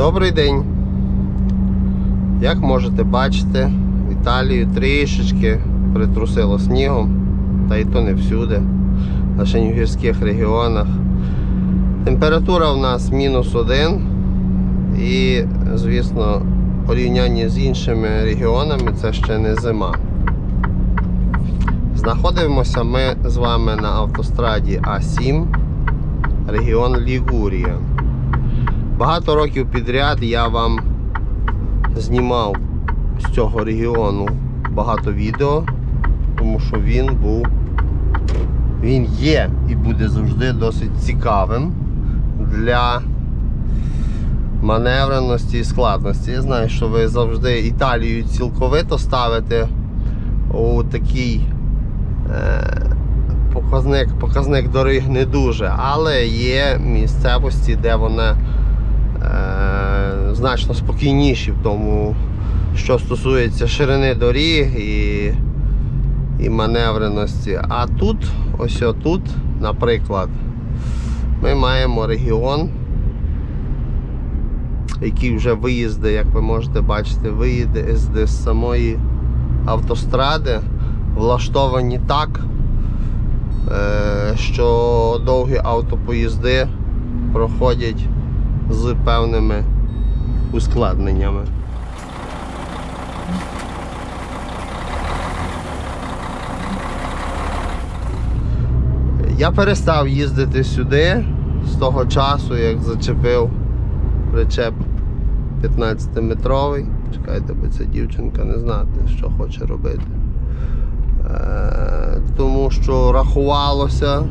Добрий день. Як можете бачити, Італію трішечки притрусило снігом, та і то не всюди, лише в гірських регіонах. Температура в нас мінус один. І, звісно, в порівнянні з іншими регіонами це ще не зима. Знаходимося ми з вами на автостраді А7, регіон Лігурія. Багато років підряд я вам знімав з цього регіону багато відео, тому що він був, він є і буде завжди досить цікавим для маневреності і складності. Я знаю, що ви завжди Італію цілковито ставите у такий е, показник, показник доріг не дуже, але є місцевості, де вона значно спокійніші в тому, що стосується ширини доріг і, і маневреності. А тут, ось тут, наприклад, ми маємо регіон, який вже виїзди, як ви можете бачити, виїзди з самої автостради влаштовані так, е, що довгі автопоїзди проходять з певними ускладненнями. Я перестав їздити сюди з того часу, як зачепив причеп 15-метровий. Чекайте, бо ця дівчинка не знати, що хоче робити. Е, тому що рахувалося, е,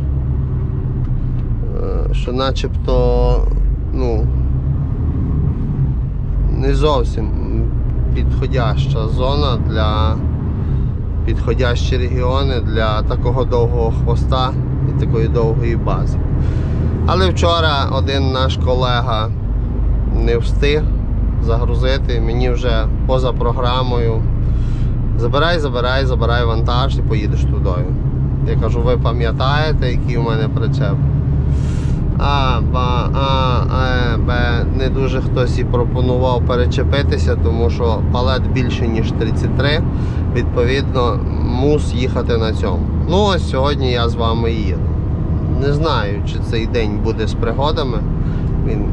що начебто ну, не зовсім підходяща зона для підходящі регіони для такого довгого хвоста і такої довгої бази. Але вчора один наш колега не встиг загрузити, мені вже поза програмою. Забирай, забирай, забирай вантаж і поїдеш туди. Я кажу, ви пам'ятаєте, який у мене причеп? А, ба, А, Е, Б. Не дуже хтось і пропонував перечепитися, тому що палет більше, ніж 33. Відповідно, мус їхати на цьому. Ну, ось сьогодні я з вами їду. Не знаю, чи цей день буде з пригодами. Він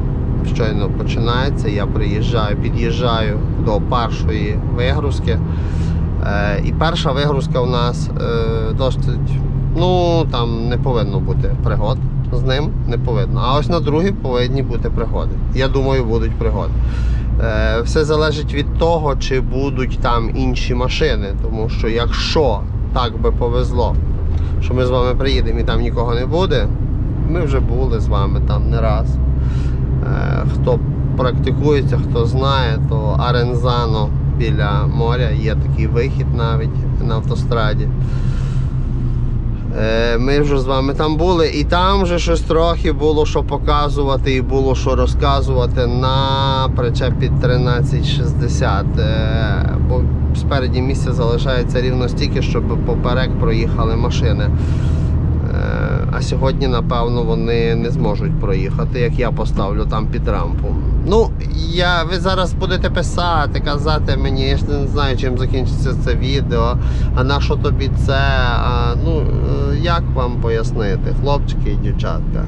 щойно починається. Я приїжджаю, під'їжджаю до першої вигрузки. Е, і перша вигрузка у нас е, досить, ну там не повинно бути пригод з ним, не повинно. А ось на другій повинні бути пригоди. Я думаю, будуть пригоди. Е, все залежить від того, чи будуть там інші машини. Тому що якщо так би повезло, що ми з вами приїдемо і там нікого не буде, ми вже були з вами там не раз. Е, хто практикується, хто знає, то Арензано біля моря є такий вихід навіть на автостраді. Е, Ми вже з вами там були, і там вже щось трохи було що показувати і було що розказувати на причепі 1360. Е, Бо спереді місця залишається рівно стільки, щоб поперек проїхали машини. А сьогодні, напевно, вони не зможуть проїхати, як я поставлю там під рампу. Ну, я, ви зараз будете писати, казати мені, я ж не знаю, чим закінчиться це відео, а на що тобі це? А, ну, е, як вам пояснити, хлопчики і дівчатка?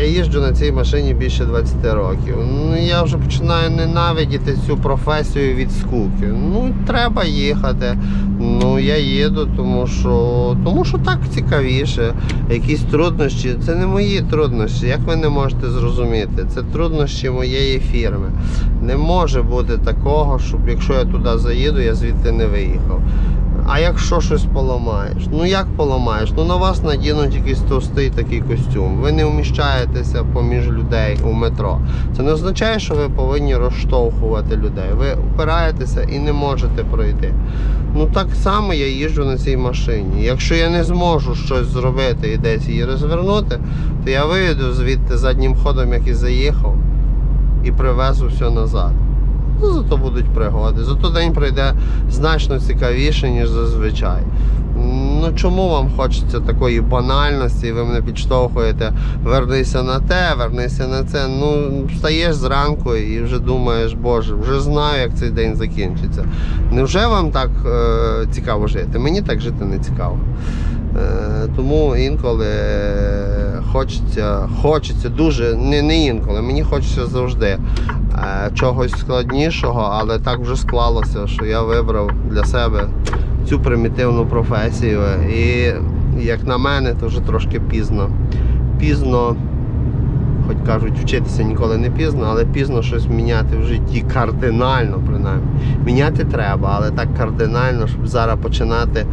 Я їжджу на цій машині більше 20 років. Ну, я вже починаю ненавидіти цю професію від скуки. Ну, треба їхати. Ну, я їду, тому що, тому що так цікавіше. Якісь труднощі. Це не мої труднощі. Як ви не можете зрозуміти? Це труднощі моєї фірми. Не може бути такого, щоб якщо я туди заїду, я звідти не виїхав. А якщо щось поламаєш? Ну як поламаєш? Ну на вас надінуть якийсь товстий такий костюм. Ви не вміщаєтеся поміж людей у метро. Це не означає, що ви повинні розштовхувати людей. Ви опираєтеся і не можете пройти. Ну так само я їжджу на цій машині. Якщо я не зможу щось зробити і десь її розвернути, то я вийду звідти заднім ходом, як і заїхав, і привезу все назад. Ну, зато будуть пригоди. Зато день пройде значно цікавіше, ніж зазвичай. Ну чому вам хочеться такої банальності, і ви мене підштовхуєте, вернися на те, вернися на це. Ну, встаєш зранку і вже думаєш, боже, вже знаю, як цей день закінчиться. Невже вам так е, цікаво жити? Мені так жити не цікаво. Е, тому інколи хочеться, хочеться дуже, не, не інколи, мені хочеться завжди е, чогось складнішого, але так вже склалося, що я вибрав для себе цю примітивну професію. І як на мене, то вже трошки пізно. Пізно, хоч кажуть, вчитися ніколи не пізно, але пізно щось міняти в житті кардинально, принаймні. Міняти треба, але так кардинально, щоб зараз починати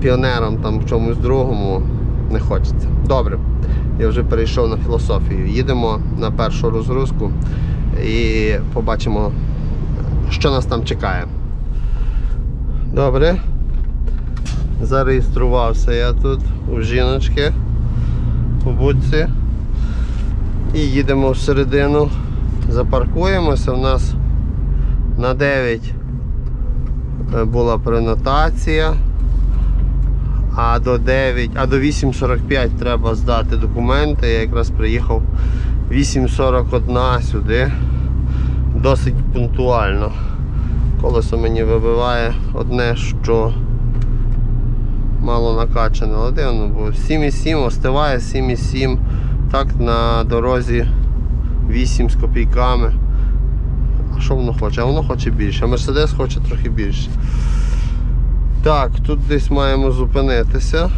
піонером там в чомусь другому не хочеться. Добре, я вже перейшов на філософію. Їдемо на першу розгрузку і побачимо, що нас там чекає. Добре. Зареєструвався я тут у жіночки у будці. І їдемо всередину. Запаркуємося. У нас на 9 була пренотація. А до 9, а до 8.45 треба здати документи. Я якраз приїхав 8.41 сюди. Досить пунктуально. Колесо мені вибиває одне, що мало накачане, але дивно, бо 7,7 остиває 7,7. Так на дорозі 8 з копійками. Що воно хоче? А воно хоче більше. А Мерседес хоче трохи більше. Так, тут десь маємо зупинитися.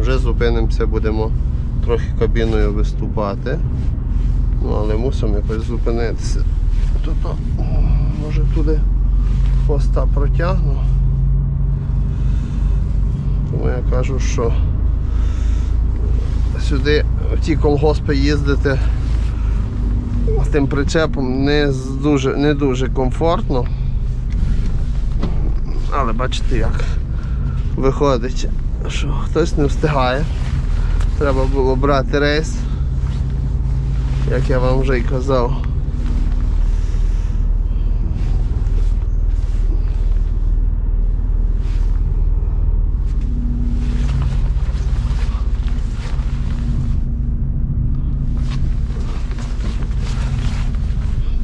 Вже зупинимося, будемо трохи кабіною виступати. Ну, але мусимо якось зупинитися. Тут, може туди хвоста протягну. Тому я кажу, що сюди в ті колгоспи їздити з тим причепом не дуже, не дуже комфортно. Але бачите як виходить, що хтось не встигає. Треба було брати рейс, як я вам вже й казав.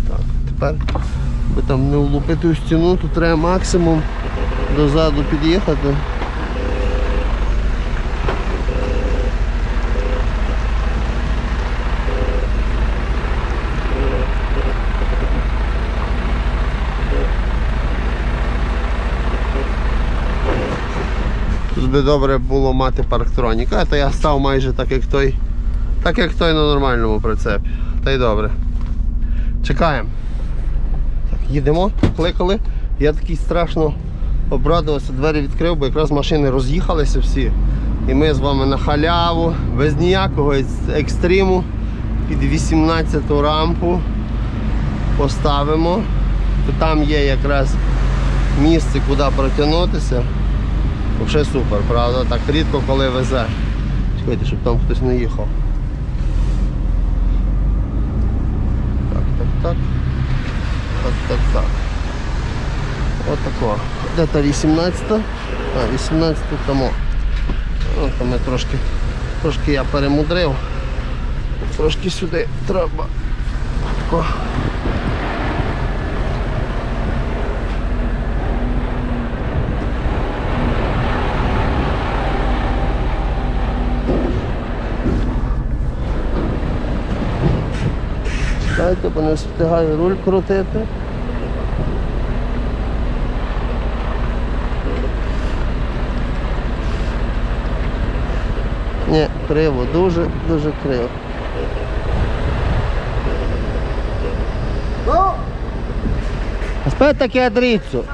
Так, тепер, аби там не влупити у стіну, то треба максимум дозаду під'їхати. Тут би добре було мати парктроніка, то я став майже так, як той, так як той на нормальному прицепі. Та й добре. Чекаємо. Їдемо, кликали. Я такий страшно обрадувався, двері відкрив, бо якраз машини роз'їхалися всі. І ми з вами на халяву, без ніякого екстриму під 18 рампу поставимо. То там є якраз місце, куди протягнутися. Взагалі супер, правда? Так рідко коли везе. Чекайте, щоб там хтось не їхав. Так, так, так. Так, так, так. Вот тако. Это 18? А, 18 тому. Ну, там я трошки, трошки я перемудрив. Трошки сюди треба. Тако. Чекайте, бо не встигаю руль крутити. Ні, криво, дуже, дуже криво. Aspetta che addrizzo.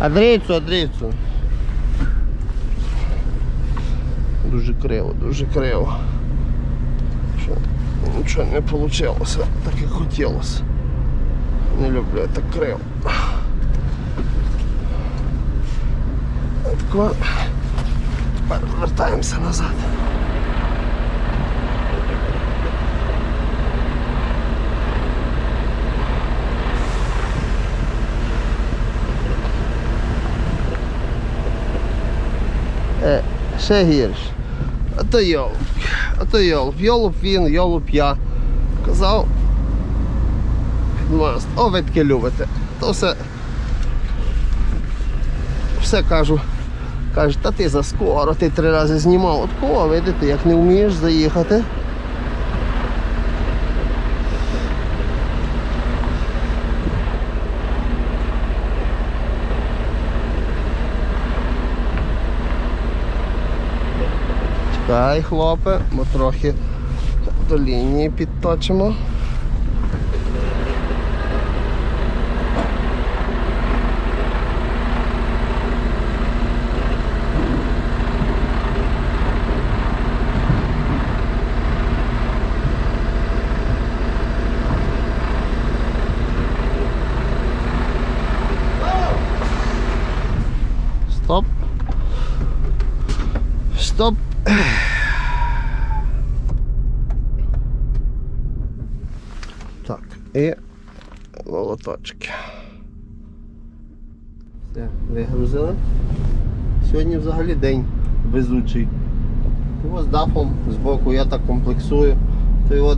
Addrizzo, addrizzo. Дуже криво, дуже криво. Що, нічого не вийшло, так як хотілося. Не люблю я так криво. Тако. Тепер вертаємося назад. ще гірше. А то йолуп. А то він, йолоп я. Казав. підмост. О, ви таке любите. То все. Все кажу. Каже, та ти заскоро, ти три рази знімав. От кого, видите, як не вмієш заїхати. Чекай, хлопе, бо трохи до лінії підточимо. Стоп. Стоп. Так, і молоточки. Все, вигрузили. Сьогодні взагалі день везучий. Його з дафом збоку я так комплексую. То його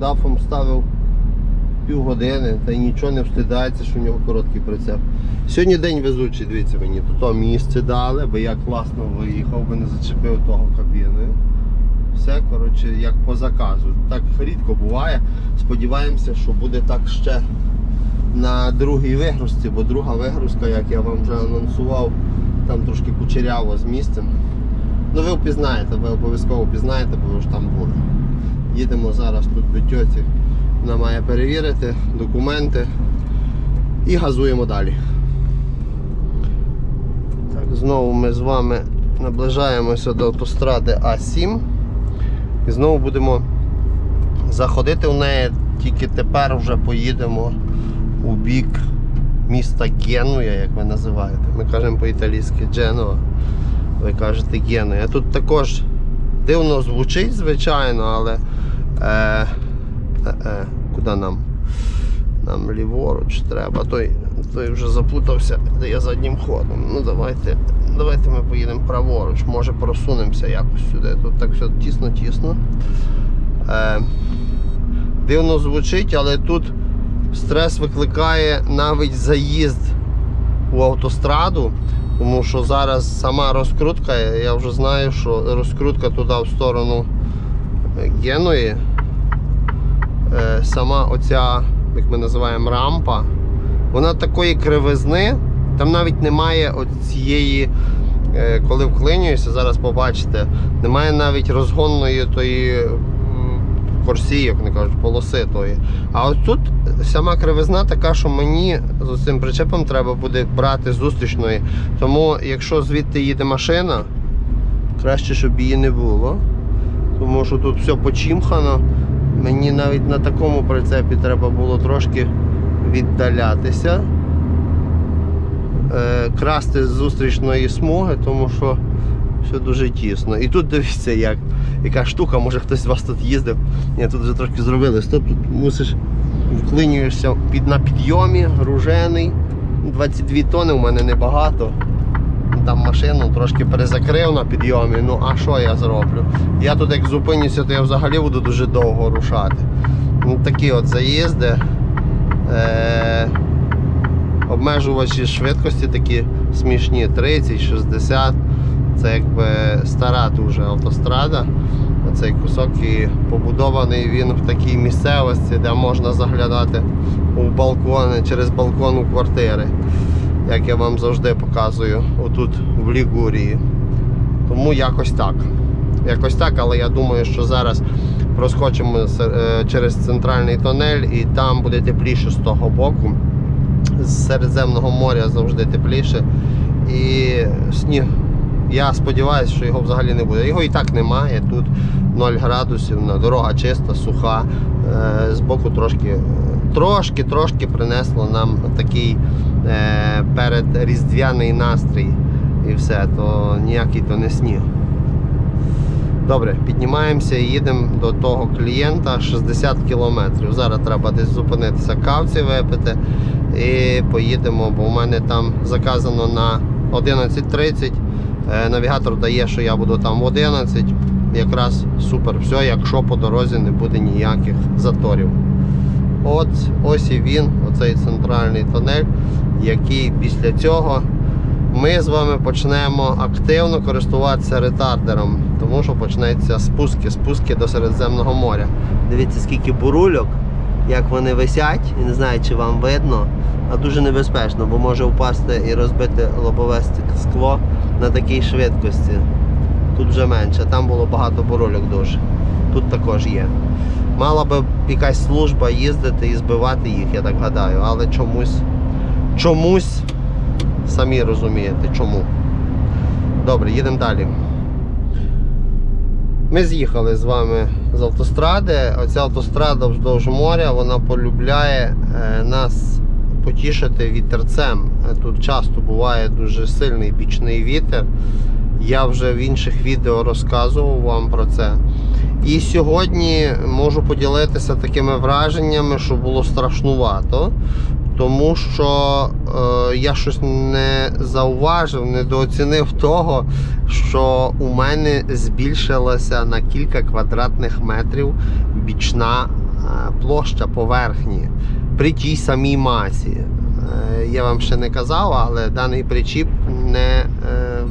дафом ставив півгодини та й нічого не встидається, що в нього короткий прицеп. Сьогодні день везучий, дивіться мені, тут місце дали, бо я класно виїхав, би не зачепив того кабіною. Все, коротше, як по заказу. Так рідко буває. Сподіваємося, що буде так ще на другій вигрузці, бо друга вигрузка, як я вам вже анонсував, там трошки кучеряво з місцем. Ну ви впізнаєте, ви обов'язково впізнаєте, бо ви ж там були. Їдемо зараз тут до тьоті. Вона має перевірити документи і газуємо далі. Так, знову ми з вами наближаємося до автостради А7. І знову будемо заходити в неї, тільки тепер вже поїдемо у бік міста Генуя, як ви називаєте. Ми кажемо по-італійськи Дженуа. Ви кажете Генуя. Тут також дивно звучить, звичайно, але е, е, е, куди нам? Нам ліворуч треба. Той, той вже запутався, де я заднім ходом. Ну давайте, давайте ми поїдемо праворуч, може просунемося якось сюди. Тут так все тісно-тісно. Е, дивно звучить, але тут стрес викликає навіть заїзд у автостраду, тому що зараз сама розкрутка, я вже знаю, що розкрутка туди в сторону Геної. Е, сама оця, як ми називаємо, рампа, вона такої кривизни, там навіть немає цієї, коли вклинюєшся, зараз побачите, немає навіть розгонної тої м, корсі, як вони кажуть, полоси тої. А от тут сама кривизна така, що мені з цим причепом треба буде брати зустрічної. Тому якщо звідти їде машина, краще, щоб її не було. Тому що тут все почімхано. Мені навіть на такому прицепі треба було трошки віддалятися, е, красти з зустрічної смуги, тому що все дуже тісно. І тут дивіться, як, яка штука, може хтось з вас тут їздив. Ні, тут вже трошки зробили. Стоп, тут мусиш вклинюєшся під, на підйомі, гружений. 22 тони у мене небагато. Там машину трошки перезакрив на підйомі, ну а що я зроблю? Я тут як зупинюся, то я взагалі буду дуже довго рушати. Ну, Такі от заїзди. Е- обмежувачі швидкості такі смішні 30-60. Це якби стара дуже автострада. Цей кусок і побудований він в такій місцевості, де можна заглядати у балкони через балкон у квартири як я вам завжди показую, отут в Лігурії. Тому якось так. Якось так, але я думаю, що зараз проскочимо е, через центральний тунель і там буде тепліше з того боку. З Середземного моря завжди тепліше. І сніг. Я сподіваюся, що його взагалі не буде. Його і так немає. Тут 0 градусів, дорога чиста, суха. З боку трошки трошки трошки принесло нам такий е, передріздвяний настрій. І все, то ніякий то не сніг. Добре, піднімаємося і їдемо до того клієнта 60 кілометрів. Зараз треба десь зупинитися, кавці випити і поїдемо, бо в мене там заказано на 11.30 Е, Навігатор дає, що я буду там в 11. Якраз супер все, якщо по дорозі не буде ніяких заторів. От ось і він, оцей центральний тунель, який після цього ми з вами почнемо активно користуватися ретардером, тому що почнеться спуски, спуски до Середземного моря. Дивіться, скільки бурульок, як вони висять, і не знаю, чи вам видно, а дуже небезпечно, бо може впасти і розбити лобове скло на такій швидкості. Тут вже менше, там було багато бурульок дуже. Тут також є. Мала би якась служба їздити і збивати їх, я так гадаю, але чомусь, чомусь, самі розумієте, чому. Добре, їдемо далі. Ми з'їхали з вами з автостради. Оця автострада вздовж моря, вона полюбляє е, нас потішити вітерцем. Е, Тут часто буває дуже сильний бічний вітер. Я вже в інших відео розказував вам про це. І сьогодні можу поділитися такими враженнями, що було страшнувато, тому що е, я щось не зауважив, недооцінив того, що у мене збільшилася на кілька квадратних метрів бічна е, площа поверхні при тій самій масі. Е, Я вам ще не казав, але даний причіп не е,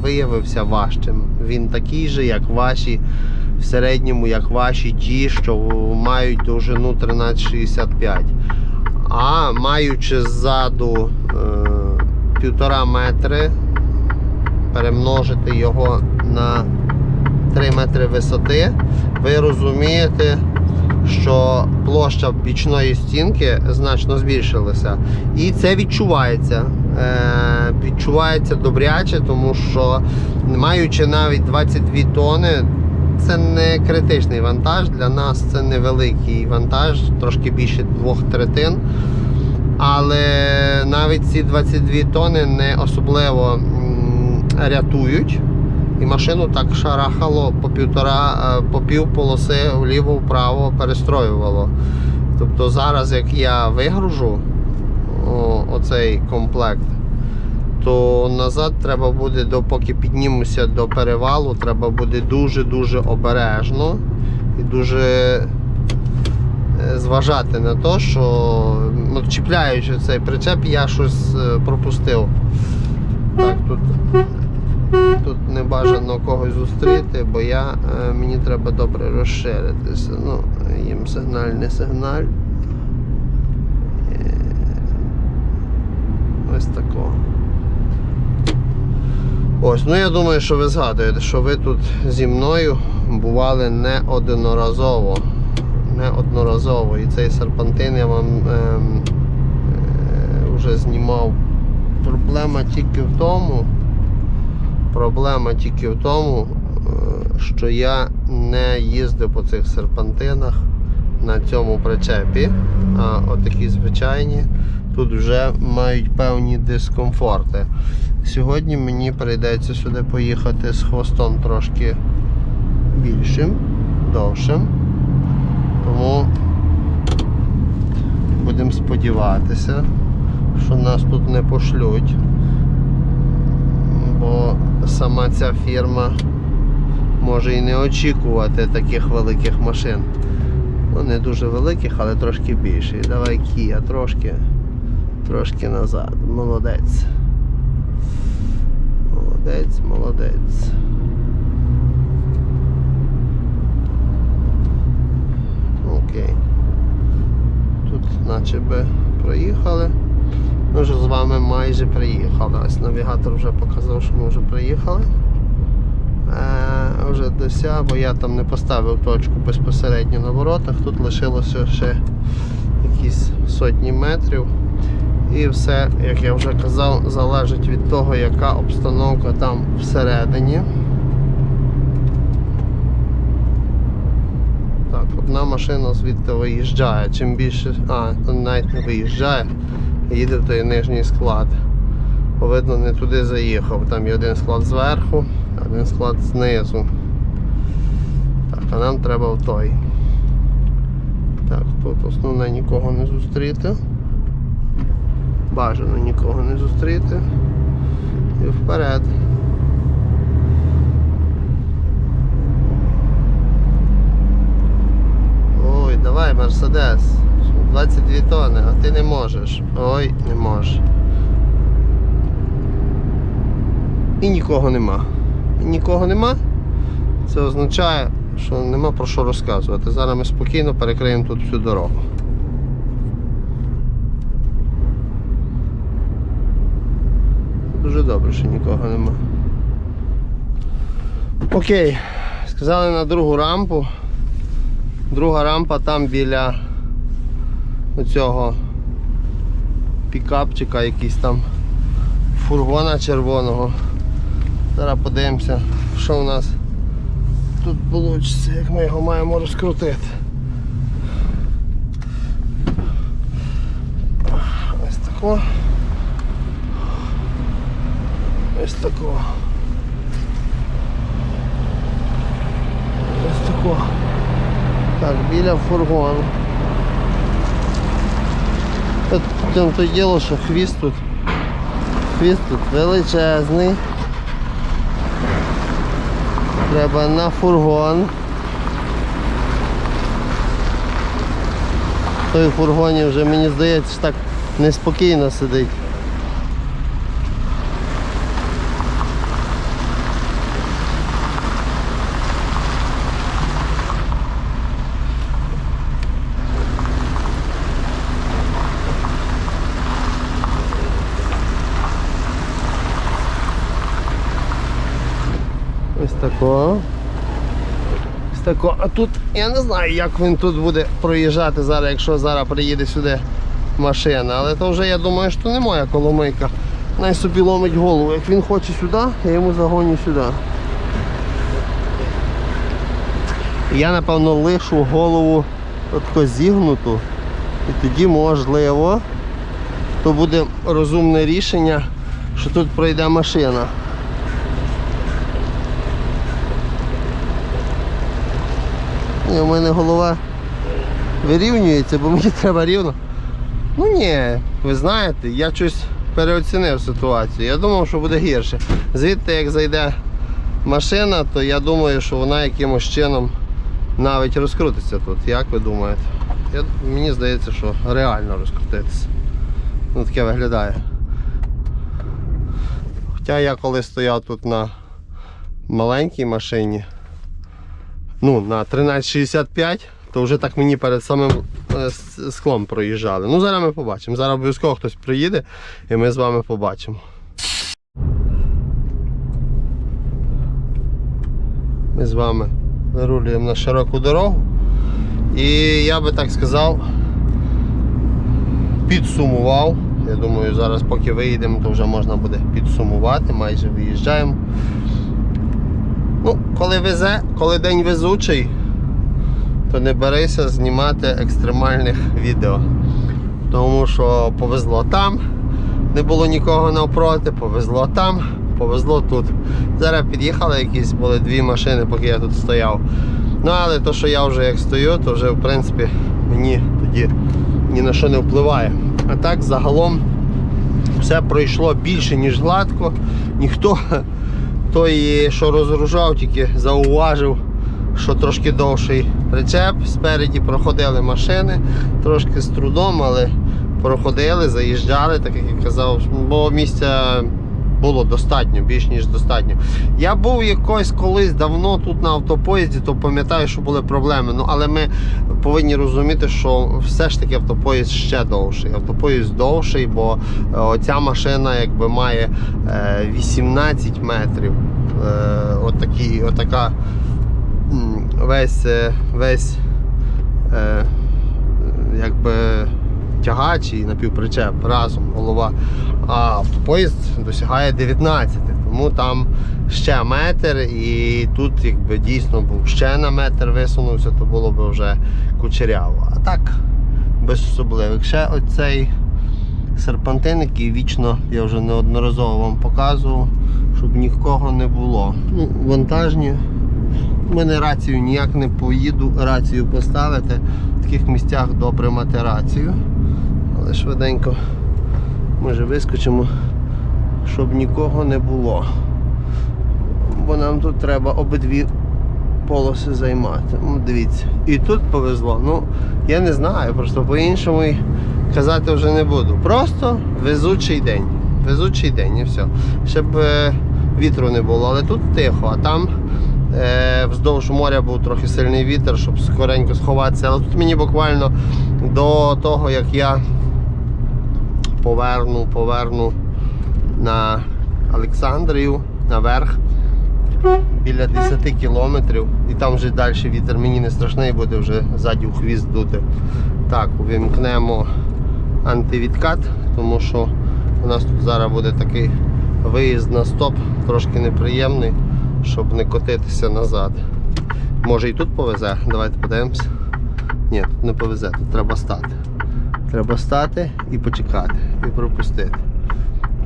виявився важчим. Він такий же, як ваші в середньому, як ваші ті, що мають довжину 1365. А маючи ззаду е, півтора метри, перемножити його на 3 метри висоти, ви розумієте, що площа бічної стінки значно збільшилася. І це відчувається. Е, відчувається добряче, тому що маючи навіть 22 тони, це не критичний вантаж. Для нас це невеликий вантаж, трошки більше двох третин. Але навіть ці 22 тони не особливо рятують. І машину так шарахало по півтора, е, по пів полоси вліво-вправо перестроювало. Тобто зараз, як я вигружу оцей комплект, то назад треба буде, допоки піднімуся до перевалу, треба буде дуже-дуже обережно і дуже е, зважати на те, що ну, чіпляючи цей причеп, я щось е, пропустив. Так, тут, тут не бажано когось зустріти, бо я, е, мені треба добре розширитися. Ну, їм сигналь, не сигналь. Ось такого. Ось, ну я думаю, що ви згадуєте, що ви тут зі мною бували неодноразово. Неодноразово. І цей серпантин я вам ем, е, вже знімав. Проблема тільки в тому, проблема тільки в тому, е, що я не їздив по цих серпантинах на цьому причепі, а отакі звичайні тут вже мають певні дискомфорти. Сьогодні мені прийдеться сюди поїхати з хвостом трошки більшим, довшим. Тому будемо сподіватися, що нас тут не пошлють. Бо сама ця фірма може і не очікувати таких великих машин. Ну, не дуже великих, але трошки більших. Давай Кія, трошки, трошки назад. Молодець. Молодець, молодець. Окей. Тут наче би проїхали. Ми вже з вами майже приїхали. Ось навігатор вже показав, що ми вже приїхали. Е, вже дося, бо я там не поставив точку безпосередньо на воротах. Тут лишилося ще якісь сотні метрів. І все, як я вже казав, залежить від того, яка обстановка там всередині. Так, одна машина звідти виїжджає. Чим більше. А, навіть не виїжджає, їде в той нижній склад. Видно, не туди заїхав. Там є один склад зверху, один склад знизу. Так, а нам треба в той. Так, тут основне нікого не зустріти бажано нікого не зустріти і вперед. Ой, давай, Мерседес, 22 тони, а ти не можеш. Ой, не можеш. І нікого нема. І нікого нема. Це означає, що нема про що розказувати. Зараз ми спокійно перекриємо тут всю дорогу. Дуже добре, що нікого нема. Окей, сказали на другу рампу. Друга рампа там біля оцього пікапчика, якийсь там фургона червоного. Зараз подивимося, що у нас тут вийде, як ми його маємо розкрутити. Ось тако. Ось тако. Ось тако. Так, біля фургону. Тут в то діло, що хвіст тут. Хвіст тут величезний. Треба на фургон. Той фургоні вже мені здається так неспокійно сидить. Ось тако. Ось. А тут я не знаю, як він тут буде проїжджати зараз, якщо зараз приїде сюди машина. Але то вже я думаю, що не моя коломийка. Най собі ломить голову. Як він хоче сюди, я йому загоню сюди. Я напевно лишу голову отко зігнуту. І тоді можливо то буде розумне рішення, що тут пройде машина. Ні, у мене голова вирівнюється, бо мені треба рівно. Ну ні, ви знаєте, я щось переоцінив ситуацію. Я думав, що буде гірше. Звідти як зайде машина, то я думаю, що вона якимось чином навіть розкрутиться тут. Як ви думаєте? Я, мені здається, що реально розкрутитися. Ну таке виглядає. Хоча я коли стояв тут на маленькій машині, ну, на 1365, то вже так мені перед самим е, склом проїжджали. Ну, зараз ми побачимо. Зараз обов'язково хтось приїде і ми з вами побачимо. Ми з вами вирулюємо на широку дорогу. І я би так сказав, підсумував. Я думаю, зараз поки виїдемо, то вже можна буде підсумувати, майже виїжджаємо. Ну, коли везе, коли день везучий, то не берися знімати екстремальних відео. Тому що повезло там, не було нікого навпроти, повезло там, повезло тут. Зараз під'їхали якісь були дві машини, поки я тут стояв. Ну, але то, що я вже як стою, то вже в принципі мені тоді ні на що не впливає. А так загалом все пройшло більше, ніж гладко. Ніхто той, що розгружав, тільки зауважив, що трошки довший причеп. Спереді проходили машини, трошки з трудом, але проходили, заїжджали, так як я казав, бо місця було достатньо, більш ніж достатньо. Я був якось колись давно тут на автопоїзді, то пам'ятаю, що були проблеми. Ну, але ми повинні розуміти, що все ж таки автопоїзд ще довший. Автопоїзд довший, бо е, оця машина якби має е, 18 метрів. Е, Отакі, отака весь, е, весь е, якби тягач і напівпричеп разом голова. А автопоїзд досягає 19, тому там ще метр, і тут якби дійсно був ще на метр висунувся, то було б вже кучеряво. А так, без особливих. Ще оцей серпантин, який вічно я вже неодноразово вам показував, щоб нікого не було. Ну, вантажні. У мене рацію ніяк не поїду рацію поставити. В таких місцях добре мати рацію. Але швиденько може вискочимо, щоб нікого не було. Бо нам тут треба обидві полоси займати. Ну, дивіться. І тут повезло. Ну, я не знаю, просто по-іншому казати вже не буду. Просто везучий день. Везучий день і все. Щоб е, вітру не було, але тут тихо, а там е, вздовж моря був трохи сильний вітер, щоб скоренько сховатися. Але тут мені буквально до того, як я поверну, поверну на Олександрію наверх біля 10 кілометрів. І там вже далі вітер мені не страшний, буде вже ззаді у хвіст дути. Так, увімкнемо антивідкат, тому що у нас тут зараз буде такий виїзд на стоп, трошки неприємний, щоб не котитися назад. Може і тут повезе, давайте подивимося. Ні, тут не повезе, тут треба стати. Треба стати і почекати, і пропустити.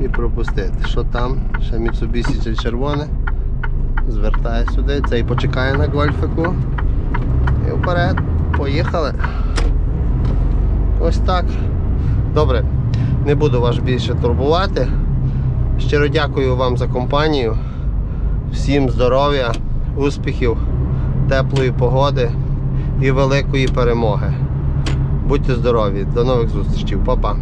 І пропустити. Що там? Ще Mitsubishi це червоне. Звертає сюди, цей почекає на гольфику. І вперед. Поїхали. Ось так. Добре, не буду вас більше турбувати. Щиро дякую вам за компанію. Всім здоров'я, успіхів, теплої погоди і великої перемоги. Будьте здорові, до нових зустрічей, Па-па.